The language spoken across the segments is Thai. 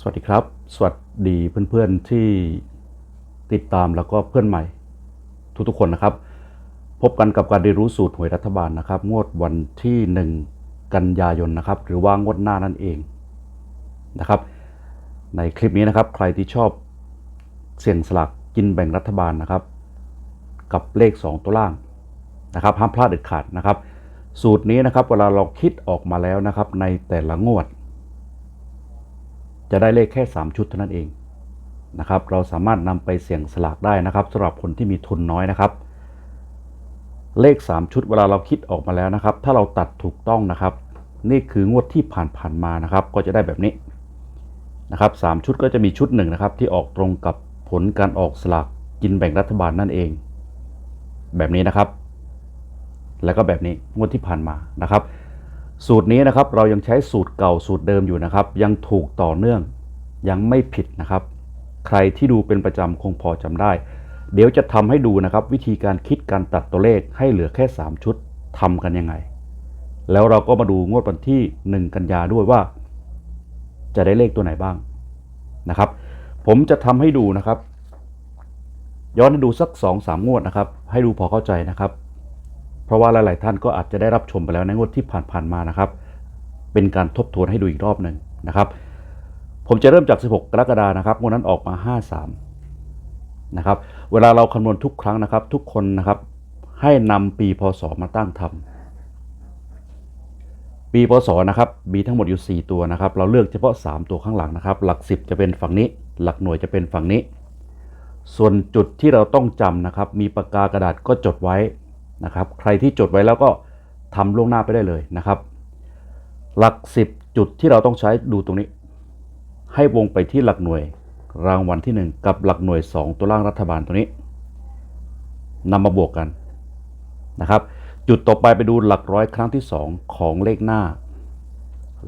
สวัสดีครับ สวัสดีเพื่อนๆที่ติดตามแล้วก็เพื่อนใหม่ ทุกๆคนนะครับ พบกันกับการเรียนรู้สูตรหวยรัฐบาลนะครับ งวดวันที่ 1 กันยายนนะครับ หรือว่างวดหน้านั่นเองนะครับ ในคลิปนี้นะครับ ใครที่ชอบเสี่ยงสลักกินแบ่งรัฐบาลนะครับ กับเลข 2 ตัวล่างนะครับห้ามพลาดเด็ดขาดนะครับ สูตรนี้นะครับเวลาเราคิดออกมาแล้วนะครับ ในแต่ละงวด จะได้เลขแค่ 3 ชุดเท่านั้นเองนะครับ เราสามารถนำไปเสี่ยงสลากได้นะครับสำหรับคนที่มีทุนน้อยนะครับ เลข 3 ชุดเวลาเราคิดออกมาแล้วนะครับ ถ้าเราตัดถูกต้องนะครับ นี่คืองวดที่ผ่านๆมานะครับ ก็จะได้แบบนี้นะครับสชุดก็จะมีชุดหนึ่งนะครับ ที่ออกตรงกับผลการออกสลากกินแบ่งรัฐบาลนั่นเอง แบบนี้นะครับ แล้วก็แบบนี้งวดที่ผ่านมานะครับ สูตรนี้นะครับเรายังใช้สูตรเก่าสูตรเดิมอยู่นะครับ ยังถูกต่อเนื่องยังไม่ผิดนะครับ ใครที่ดูเป็นประจำคงพอจำได้ เดี๋ยวจะทำให้ดูนะครับ วิธีการคิดการตัดตัวเลขให้เหลือแค่ 3 ชุดทำกันยังไง แล้วเราก็มาดูงวดวันที่ 1 กันยาด้วยว่า จะได้เลขตัวไหนบ้างนะครับ ผมจะทำให้ดูนะครับ ย้อนให้ดูสัก 2-3 งวดนะครับ ให้ดูพอเข้าใจนะครับ เพราะว่าหลาย ๆ ท่านก็อาจจะได้รับชมไปแล้วในงวดที่ผ่าน ๆ มานะครับ เป็นการทบทวนให้ดูอีกรอบหนึ่งนะครับ ผมจะเริ่มจาก 16 กรกฎานะครับงวดนั้นออกมา 53 นะครับ เวลาเราคำนวณทุกครั้งนะครับ ทุกคนนะครับให้นำปีพศมาตั้งทำปีพศนะครับมีทั้งหมดอยู่ 4 ตัวนะครับ เราเลือกเฉพาะ 3 ตัวข้างหลังนะครับ หลัก 10 จะเป็นฝั่งนี้ หลักหน่วยจะเป็นฝั่งนี้ ส่วนจุดที่เราต้องจำนะครับ มีปากกากระดาษก็จดไว้ นะครับ ใครที่จดไว้แล้วก็ทำล่วงหน้าไปได้เลยนะครับ หลัก 10 จุดที่เราต้องใช้ดูตรงนี้ ให้วงไปที่หลักหน่วยรางวัลที่ 1 กับหลักหน่วย 2 ตัวล่างรัฐบาลตัวนี้นำมาบวกกันนะครับ จุดต่อไปไปดูหลักร้อยครั้งที่ 2 ของเลขหน้า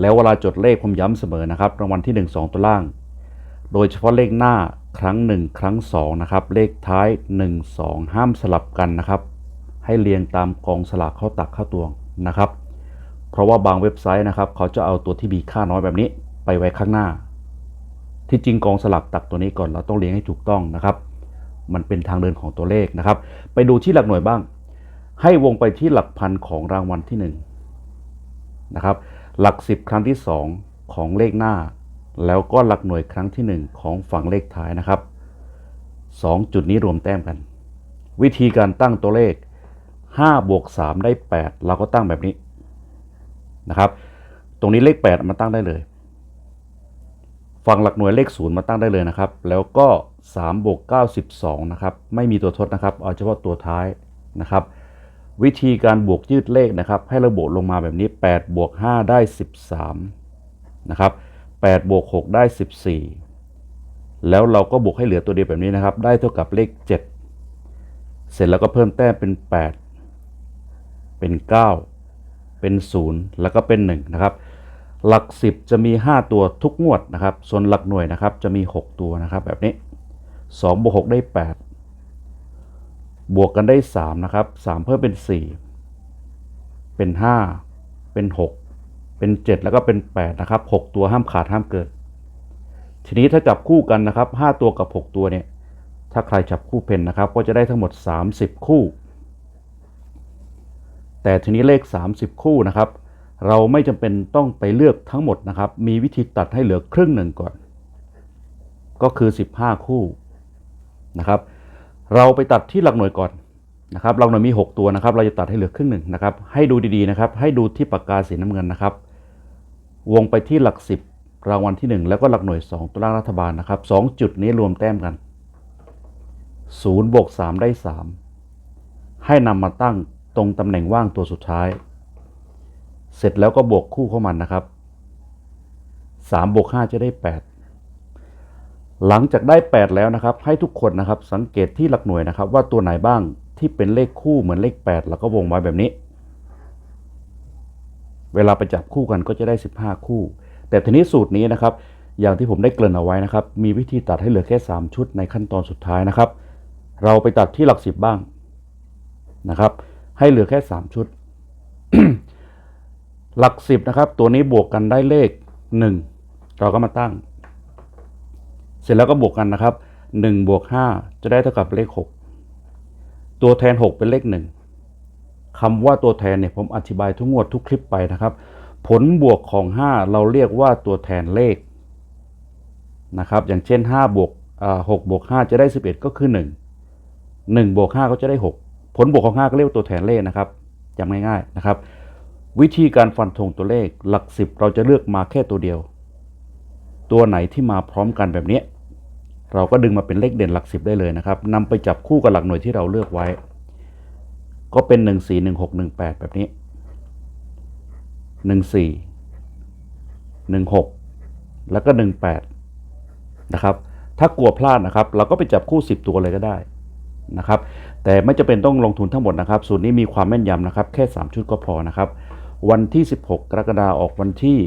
แล้วเวลาจดเลขผมย้ำเสมอนะครับ รางวัลที่ 1 2 ตัวล่าง โดยเฉพาะเลขหน้าครั้ง 1 ครั้ง 2 นะครับ เลขท้าย 1 2 ห้ามสลับกันนะครับ ให้เรียงตามกองสลากเข้าตักเข้าตวงนะครับ เพราะว่าบางเว็บไซต์นะครับ เขาจะเอาตัวที่มีค่าน้อยแบบนี้ไปไว้ข้างหน้า ที่จริงกองสลักตักตัวนี้ก่อนเราต้องเรียงให้ถูกต้องนะครับ มันเป็นทางเดินของตัวเลขนะครับ ไปดูที่หลักหน่วยบ้าง ให้วงไปที่หลักพันของรางวัลที่1นะครับ หลัก 10 ครั้งที่ 2 ของเลขหน้า แล้วก็หลักหน่วยครั้งที่ 1 ของฝั่งเลขท้ายนะครับ 2 จุดนี้รวมแต้มกัน วิธีการตั้งตัวเลข 5บวก3ได้ 8 เราก็ตั้งแบบนี้นะครับ ตรงนี้เลข 8 มาตั้งได้เลย ฝั่งหลักหน่วยเลข 0 มาตั้งได้เลยนะครับ แล้วก็3บวก9 12นะครับ ไม่มีตัวทดนะครับ เอาเฉพาะตัวท้ายนะครับ วิธีการบวกยืดเลขนะครับ ให้ระบบลงมาแบบนี้ 8 บวก 5 ได้ 13 นะครับ 8 บวก 6 ได้ 14แล้วเราก็บวกให้เหลือตัวเดียวแบบนี้นะครับ ได้เท่ากับเลข 7 เสร็จแล้วก็เพิ่มแต้มเป็น8 เป็น 9 เป็น 0 แล้วก็เป็น1นะครับหลัก 10 จะมี 5 ตัวทุกงวดนะครับ ส่วนหลักหน่วยนะครับจะมี 6 ตัวนะครับ แบบนี้2บวก6ได้ 8 บวกกันได้ 3 นะครับ 3 เพิ่มเป็น 4 เป็น 5 เป็น 6 เป็น 7 แล้วก็เป็น 8 นะครับ 6 ตัวห้ามขาดห้ามเกินทีนี้ถ้าจับคู่กันนะครับ 5 ตัวกับ 6 ตัวเนี่ย ถ้าใครจับคู่เพนนะครับ ก็จะได้ทั้งหมด 30 คู่ แต่ทีนี้เลข 30 คู่นะครับ เราไม่จำเป็นต้องไปเลือกทั้งหมดนะครับ มีวิธีตัดให้เหลือครึ่งหนึ่งก่อน ก็คือ 15 คู่นะครับ เราไปตัดที่หลักหน่วยก่อนนะครับหลักหน่วยมี 6 ตัวนะครับ เราจะตัดให้เหลือครึ่งหนึ่งนะครับ ให้ดูดีๆนะครับ ให้ดูที่ปากกาสีน้ำเงินนะครับ วงไปที่หลัก 10 รางวัลที่ 1 แล้วก็หลักหน่วย 2 ตัวล่างรัฐบาลนะครับ2จุดนี้รวมแต้มกัน0บวก3ได้ 3 ให้นำมาตั้ง ตรงตำแหน่งว่างตัวสุดท้าย เสร็จแล้วก็บวกคู่เข้ามันนะครับ3บวก5จะได้ 8 หลังจากได้ 8 แล้วนะครับ ให้ทุกคนนะครับสังเกตที่หลักหน่วยนะครับ ว่าตัวไหนบ้างที่เป็นเลขคู่เหมือนเลข 8 แล้วก็วงไว้แบบนี้ เวลาไปจับคู่กันก็จะได้ 15 คู่ แต่ทีนี้สูตรนี้นะครับ อย่างที่ผมได้เกริ่นเอาไว้นะครับ มีวิธีตัดให้เหลือแค่ 3 ชุดในขั้นตอนสุดท้ายนะครับ เราไปตัดที่หลักสิบบ้างนะครับ ให้เหลือแค่ 3 ชุด หลักสิบนะครับ ตัวนี้บวกกันได้เลข 1 เราก็มาตั้ง เสร็จแล้วก็บวกกันนะครับ1บวก5จะได้เท่ากับเลข 6 ตัวแทน 6 เป็นเลข 1คำว่าตัวแทนเนี่ยผมอธิบายทุกงวดทุกคลิปไปนะครับ ผลบวกของ 5 เราเรียกว่าตัวแทนเลขนะครับ อย่างเช่น5บวก6บวก5จะได้ 11 ก็คือ 1 1บวก5ก็จะได้ 6 ผลบวกของ 5 ก็เรียกว่าตัวแทนเลขนะครับจำง่ายๆนะครับ วิธีการฟันธงตัวเลขหลัก 10 เราจะเลือกมาแค่ตัวเดียว ตัวไหนที่มาพร้อมกันแบบนี้ เราก็ดึงมาเป็นเลขเด่นหลัก 10 ได้เลยนะครับนำไปจับคู่กับหลักหน่วยที่เราเลือกไว้ ก็เป็น 1 4 1 6 1 8 แบบนี้ 1 4 1 6 แล้วก็ 18 นะครับ ถ้ากลัวพลาดนะครับ เราก็ไปจับคู่ 10 ตัวเลยก็ได้ นะครับ แต่ไม่จะเป็นต้องลงทุนทั้งหมดนะครับ สูตรนี้มีความแม่นยำนะครับ แค่ 3 ชุดก็พอนะครับ วันที่ 16 กรกฎาคมออกวันที่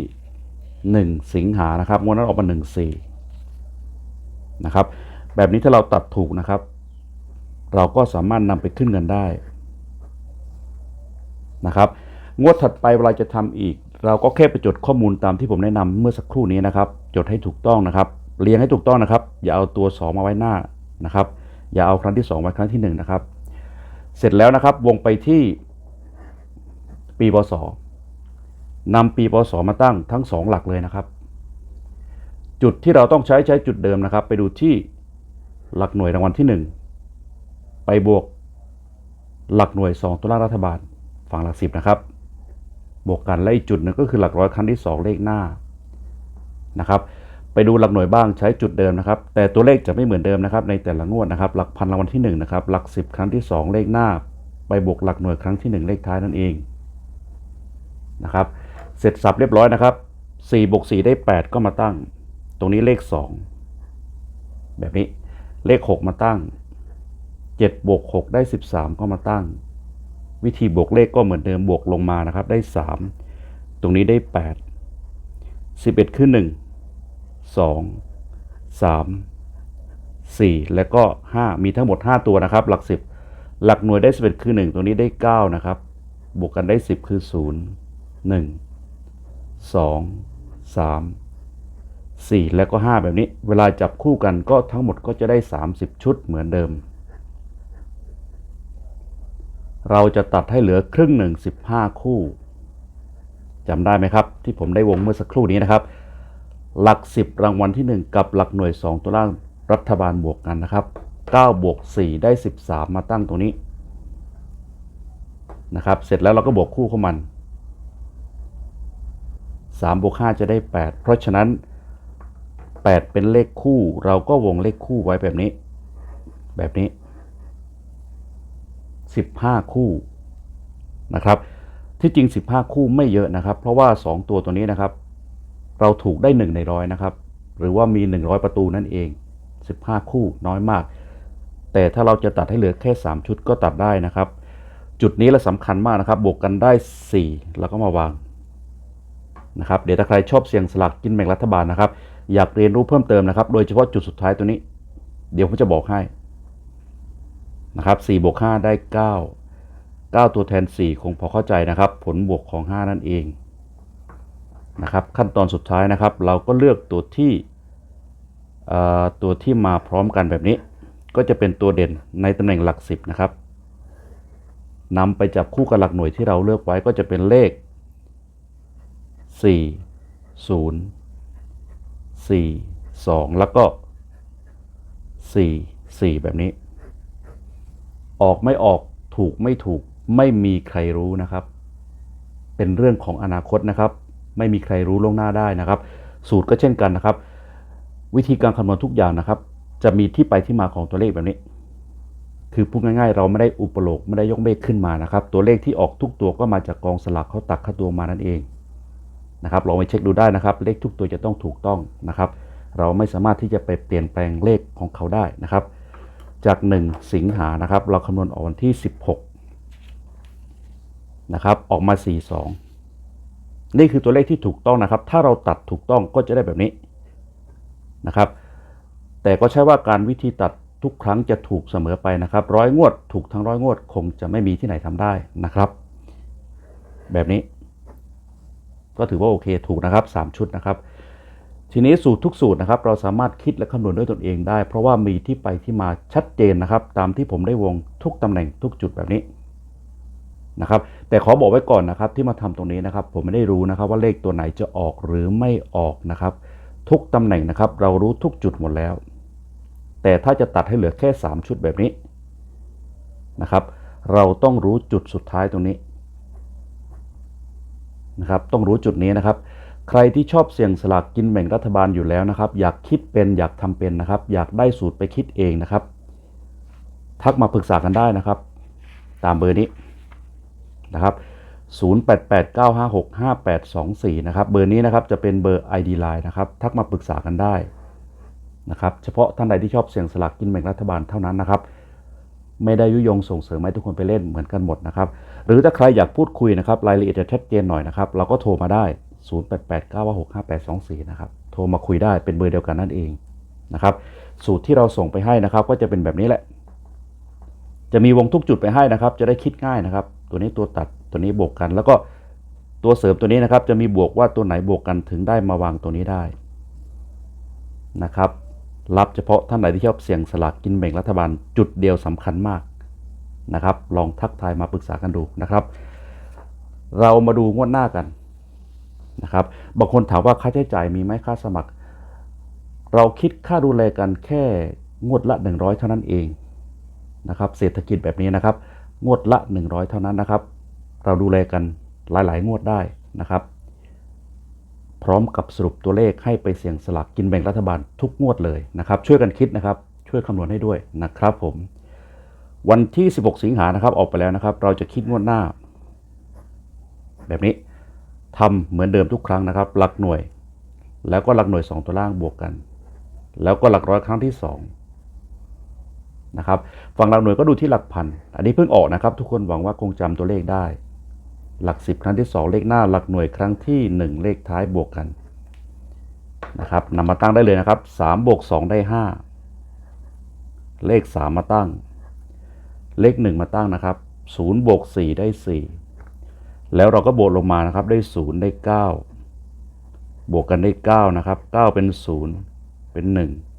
1 สิงหานะครับงวดนั้นออกมา14นะครับ แบบนี้ถ้าเราตัดถูกนะครับ เราก็สามารถนำไปขึ้นเงินได้นะครับ งวดถัดไปเวลาจะทำอีก เราก็แค่ไปจดข้อมูลตามที่ผมแนะนำเมื่อสักครู่นี้นะครับ จดให้ถูกต้องนะครับเรียงให้ถูกต้องนะครับ อย่าเอาตัว 2 มาไว้หน้านะครับ อย่าเอาครั้งที่2ไว้ครั้งที่1นะครับ เสร็จแล้วนะครับวงไปที่ปีพศนำปีพศมาตั้งทั้ง 2 หลักเลยนะครับ จุดที่เราต้องใช้ใช้จุดเดิมนะครับ ไปดูที่หลักหน่วยรางวัลที่ 1 ไปบวกหลักหน่วย 2ตัวล่ารัฐบาลฝั่งหลักสิบนะครับ บวกกันและอีกจุดหนึ่งก็คือหลักร้อยครั้งที่ 2 เลขหน้านะครับ ไปดูหลักหน่วยบ้างใช้จุดเดิมนะครับ แต่ตัวเลขจะไม่เหมือนเดิมนะครับ ในแต่ละงวดนะครับ หลักพันรางวัลที่1นะครับ หลัก 10 ครั้งที่ 2 เลขหน้า ไปบวกหลักหน่วยครั้งที่ 1 เลขท้ายนั่นเองนะครับ เสร็จสับเรียบร้อยนะครับ4บวก4ได้ 8 ก็มาตั้ง ตรงนี้เลข 2 แบบนี้ เลข 6 มาตั้ง7บวก6ได้ 13 ก็มาตั้ง วิธีบวกเลขก็เหมือนเดิมบวกลงมานะครับ ได้ 3 ตรงนี้ได้ 8 11คือ1 2 3 4 แล้วก็ 5 มีทั้งหมด 5 ตัวนะครับ หลัก 10 หลักหน่วยได้11คือ 1 ตรงนี้ได้ 9 นะครับ บวกกันได้ 10 คือ 0 1 2 3 4 แล้วก็ 5 แบบนี้ เวลาจับคู่กันก็ทั้งหมดก็จะได้ 30 ชุดเหมือนเดิม เราจะตัดให้เหลือครึ่งหนึ่ง15 คู่จำได้ไหมครับ ที่ผมได้วงเมื่อสักครู่นี้นะครับ หลัก 10 รางวัลที่ 1 กับหลักหน่วย 2 ตัวล่างรัฐบาลบวกกันนะครับ9บวก4ได้ 13 มาตั้งตรงนี้นะครับ เสร็จแล้วเราก็บวกคู่เข้ามัน3บวก5จะได้ 8 เพราะฉะนั้น 8 เป็นเลขคู่ เราก็วงเลขคู่ไว้แบบนี้ แบบนี้ 15 คู่นะครับ ที่จริง 15 คู่ไม่เยอะนะครับ เพราะว่า 2 ตัวตัวนี้นะครับ เราถูกได้1ในร้อยนะครับ หรือว่ามี 100 ประตูนั่นเอง 15 คู่น้อยมาก แต่ถ้าเราจะตัดให้เหลือแค่ 3 ชุดก็ตัดได้นะครับ จุดนี้และสำคัญมากนะครับ บวกกันได้ 4 แล้วก็มาวางนะครับ เดี๋ยวถ้าใครชอบเสี่ยงสลากกินแบ่งรัฐบาลนะครับ อยากเรียนรู้เพิ่มเติมนะครับ โดยเฉพาะจุดสุดท้ายตัวนี้ เดี๋ยวผมจะบอกให้นะครับ4บวก5ได้ 9 9 ตัวแทน 4 คงพอเข้าใจนะครับ ผลบวกของ 5 นั่นเอง นะครับขั้นตอนสุดท้ายนะครับ เราก็เลือกตัวที่ตัวที่มาพร้อมกันแบบนี้ ก็จะเป็นตัวเด่นในตำแหน่งหลัก 10 นะครับนำไปจับคู่กับหลักหน่วยที่เราเลือกไว้ก็จะเป็นเลข 4 0 4 2 แล้วก็ 4 4 แบบนี้ ออกไม่ออกถูกไม่ถูกไม่มีใครรู้นะครับ เป็นเรื่องของอนาคตนะครับ ไม่มีใครรู้ล่วงหน้าได้นะครับ สูตรก็เช่นกันนะครับ วิธีการคำนวณทุกอย่างนะครับ จะมีที่ไปที่มาของตัวเลขแบบนี้ คือพูดง่ายๆ เราไม่ได้อุปโลกไม่ได้ยกเมฆขึ้นมานะครับ ตัวเลขที่ออกทุกตัวก็มาจากกองสลากเขาตักค่าตัวมานั่นเองนะครับลองไปเช็คดูได้นะครับ เลขทุกตัวจะต้องถูกต้องนะครับ เราไม่สามารถที่จะไปเปลี่ยนแปลงเลขของเขาได้นะครับ จาก 1 สิงหานะครับ เราคำนวณออกวันที่ 16นะครับออกมา 42 นี่คือตัวเลขที่ถูกต้องนะครับ ถ้าเราตัดถูกต้องก็จะได้แบบนี้นะครับ แต่ก็ใช่ว่าการวิธีตัดทุกครั้งจะถูกเสมอไปนะครับร้อยงวดถูกทั้งร้อยงวด คงจะไม่มีที่ไหนทำได้นะครับ แบบนี้ ก็ถือว่าโอเคถูกนะครับ 3 ชุดนะครับ ทีนี้สูตรทุกสูตรนะครับ เราสามารถคิดและคำนวณด้วยตนเองได้ เพราะว่ามีที่ไปที่มาชัดเจนนะครับ ตามที่ผมได้วงทุกตำแหน่งทุกจุดแบบนี้ นะครับแต่ขอบอกไว้ก่อนนะครับที่มาทำตรงนี้นะครับผมไม่ได้รู้นะครับว่าเลขตัวไหนจะออกหรือไม่ออกนะครับ ทุกตำแหน่งนะครับเรารู้ทุกจุดหมดแล้ว แต่ถ้าจะตัดให้เหลือแค่ 3 ชุดแบบนี้นะครับเราต้องรู้จุดสุดท้ายตรงนี้นะครับต้องรู้จุดนี้นะครับ ใครที่ชอบเสี่ยงสลากกินแบ่งรัฐบาลอยู่แล้วนะครับ อยากคิดเป็นอยากทำเป็นนะครับ อยากได้สูตรไปคิดเองนะครับ ทักมาปรึกษากันได้นะครับ ตามเบอร์นี้ นะครับ0889565824 นะครับ เบอร์นี้นะครับจะเป็นเบอร์ ID Line นะครับ ทักมาปรึกษากันได้นะครับ เฉพาะท่านใดที่ชอบเสี่ยงสลากกินแบ่งรัฐบาลเท่านั้นนะครับ ไม่ได้ยุยงส่งเสริมให้ทุกคนไปเล่นเหมือนกันหมดนะครับ หรือถ้าใครอยากพูดคุยนะครับ รายละเอียดจะชัดเจนหน่อยนะครับ เราก็โทรมาได้ 0889565824 นะครับ โทรมาคุยได้เป็นเบอร์เดียวกันนั่นเองนะครับ สูตรที่เราส่งไปให้นะครับ ก็จะเป็นแบบนี้แหละ จะมีวงทุกจุดไปให้นะครับ จะได้คิดง่ายนะครับ ตัวนี้ตัวตัดตัวนี้บวกกัน แล้วก็ตัวเสริมตัวนี้นะครับ จะมีบวกว่าตัวไหนบวกกันถึงได้มาวางตัวนี้ได้นะครับ รับเฉพาะท่านไหนที่ชอบเสี่ยงสลากกินแบ่งรัฐบาลจุดเดียวสำคัญมากนะครับ ลองทักทายมาปรึกษากันดูนะครับ เรามาดูงวดหน้ากันนะครับ บางคนถามว่าค่าใช้จ่ายมีไหมค่าสมัคร เราคิดค่าดูแลกันแค่งวดละ 100 เท่านั้นเองนะครับ เศรษฐกิจแบบนี้นะครับ งวดละ 100 เท่านั้นนะครับ เราดูแลกันหลาย ๆ งวดได้นะครับ พร้อมกับสรุปตัวเลขให้ไปเสี่ยงสลากกินแบ่งรัฐบาลทุกงวดเลยนะครับ ช่วยกันคิดนะครับ ช่วยคำนวณให้ด้วยนะครับผม วันที่ 16 สิงหานะครับออกไปแล้วนะครับ เราจะคิดงวดหน้า แบบนี้ทำเหมือนเดิมทุกครั้งนะครับ หลักหน่วย แล้วก็หลักหน่วย 2 ตัวล่างบวกกัน แล้วก็หลักร้อยครั้งที่ 2 นะครับฝั่งหลักหน่วยก็ดูที่หลักพัน อันนี้เพิ่งออกนะครับ ทุกคนหวังว่าคงจำตัวเลขได้ หลัก 10 ครั้งที่ 2 เลขหน้าหลักหน่วยครั้งที่ 1 เลขท้ายบวกกันนะครับนำมาตั้งได้เลยนะครับ3บวก2ได้ 5 เลข 3 มาตั้ง เลข 1 มาตั้งนะครับ0บวก4ได้ 4 แล้วเราก็บวกลงมานะครับได้ 0 ได้ 9 บวกกันได้ 9 นะครับ 9 เป็น 0 เป็น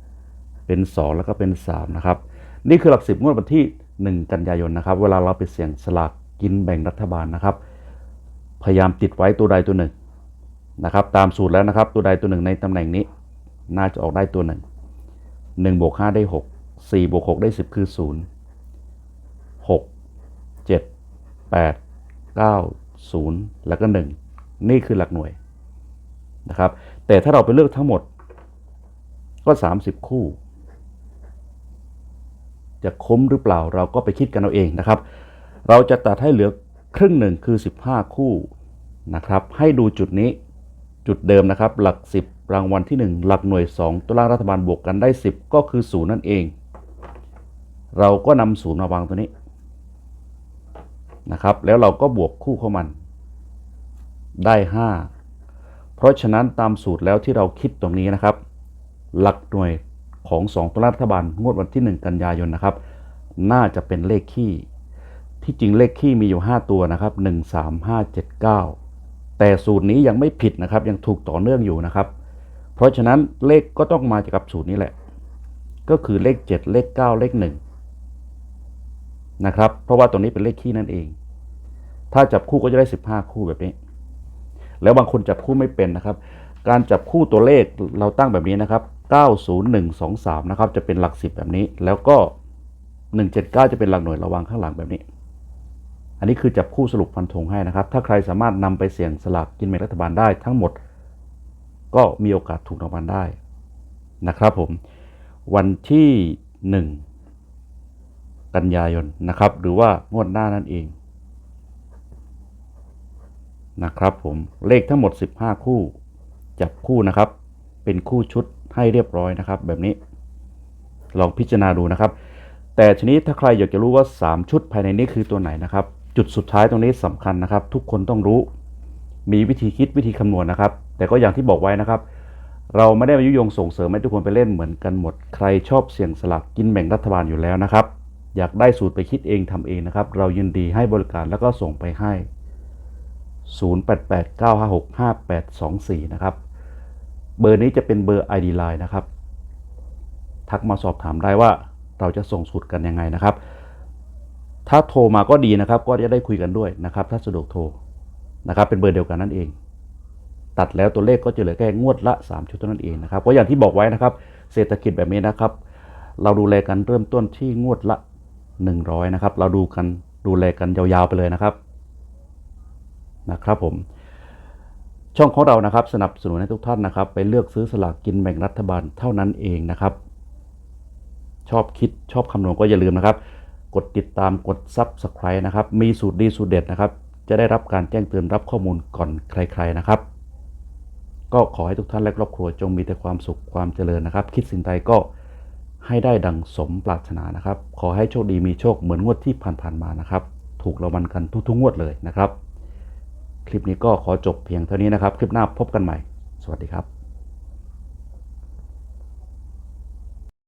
1 เป็น 2 แล้วก็เป็น 3 นะครับ นี่คือหลัก10งวดวันที่ 1 กันยายนนะครับ เวลาเราไปเสี่ยงสลากกินแบ่งรัฐบาลนะครับ พยายามติดไว้ตัวใดตัวหนึ่งนะครับ ตามสูตรแล้วนะครับ ตัวใดตัวหนึ่งในตำแหน่งนี้ น่าจะออกได้ตัวหนึ่งหนึ่งบวกห้าได้หกสี่บวกหกได้สิบคือศูนย์หกเจ็ดแปดเก้าศูนย์แล้วก็หนึ่งนี่คือหลักหน่วยนะครับ แต่ถ้าเราไปเลือกทั้งหมดก็สามสิบคู่ จะคุ้มหรือเปล่าเราก็ไปคิดกันเอาเองนะครับ เราจะตัดให้เหลือครึ่งหนึ่งคือ 15 คู่นะครับ ให้ดูจุดนี้จุดเดิมนะครับ หลัก 10 รางวัลที่ 1 หลักหน่วย 2 ตัวล่างรัฐบาลบวกกันได้ 10 ก็คือศูนย์นั่นเอง เราก็นำศูนย์มาวางตัวนี้นะครับ แล้วเราก็บวกคู่เข้ามัน ได้ 5 เพราะฉะนั้นตามสูตรแล้วที่เราคิดตรงนี้นะครับ หลักหน่วย ของ2ตัวล่ารัฐบาลงวดวันที่ 1 กันยายนนะครับ น่าจะเป็นเลขคี่ที่จริงเลขคี่มีอยู่ 5 ตัวนะครับ 1 3 5 7 9 แต่สูตรนี้ยังไม่ผิดนะครับ ยังถูกต่อเนื่องอยู่นะครับ เพราะฉะนั้นเลขก็ต้องมาจากกับสูตรนี้แหละ ก็คือเลข 7 เลข 9 เลข1นะครับ เพราะว่าตรงนี้เป็นเลขคี่นั่นเอง ถ้าจับคู่ก็จะได้ 15 คู่แบบนี้ แล้วบางคนจับคู่ไม่เป็นนะครับการจับคู่ตัวเลขเราตั้งแบบนี้นะครับ 90123 นะครับ จะเป็นหลัก 10 แบบนี้ แล้วก็ 179 จะเป็นหลักหน่วยระวังข้างหลังแบบนี้ อันนี้คือจับคู่สรุปฟันธงให้นะครับ ถ้าใครสามารถนำไปเสี่ยงสลากกินแบ่งรัฐบาลได้ทั้งหมด ก็มีโอกาสถูกรางวัลได้นะครับผม วันที่ 1 กันยายนนะครับ หรือว่างวดหน้านั่นเองนะครับผมเลขทั้งหมด 15 คู่ จับคู่นะครับ เป็นคู่ชุด ให้เรียบร้อยนะครับ แบบนี้ ลองพิจารณาดูนะครับ แต่ทีนี้ถ้าใครอยากจะรู้ว่า 3 ชุดภายในนี้คือตัวไหนนะครับ จุดสุดท้ายตรงนี้สำคัญนะครับ ทุกคนต้องรู้ มีวิธีคิดวิธีคำนวณนะครับ แต่ก็อย่างที่บอกไว้นะครับ เราไม่ได้มายุยงส่งเสริมให้ทุกคนไปเล่นเหมือนกันหมด ใครชอบเสี่ยงสลักกินแบ่งรัฐบาลอยู่แล้วนะครับ อยากได้สูตรไปคิดเองทำเองนะครับ เรายินดีให้บริการแล้วก็ส่งไปให้ 0889565824 นะครับ เบอร์นี้จะเป็นเบอร์ ID Line นะครับ ทักมาสอบถามได้ว่าเราจะส่งสูตรกันยังไงนะครับ ถ้าโทรมาก็ดีนะครับ ก็จะได้คุยกันด้วยนะครับ ถ้าสะดวกโทรนะครับ เป็นเบอร์เดียวกันนั่นเอง ตัดแล้วตัวเลขก็จะเหลือแค่งวดละ 3 ชุดเท่านั้นเองนะครับเพราะอย่างที่บอกไว้นะครับ เศรษฐกิจแบบนี้นะครับ เราดูแลกันเริ่มต้นที่งวดละ 100 นะครับ เราดูกันดูแลกันยาวๆไปเลยนะครับนะครับผม ช่องของเรานะครับสนับสนุนให้ทุกท่านนะครับ ไปเลือกซื้อสลากกินแบ่งรัฐบาลเท่านั้นเองนะครับ ชอบคิดชอบคำนวณก็อย่าลืมนะครับ กดติดตามกด Subscribe นะครับ มีสูตรดีสูตรเด็ดนะครับ จะได้รับการแจ้งเตือนรับข้อมูลก่อนใคร ๆนะครับ ก็ขอให้ทุกท่านและครอบครัวจงมีแต่ความสุขความเจริญนะครับ คิดสิ่งใดก็ให้ได้ดังสมปรารถนานะครับ ขอให้โชคดีมีโชคเหมือนงวดที่ผ่านๆมานะครับ ถูกรางวัลกันทุกๆงวดเลยนะครับ คลิปนี้ก็ขอจบเพียงเท่านี้นะครับ คลิปหน้าพบกันใหม่ สวัสดีครับ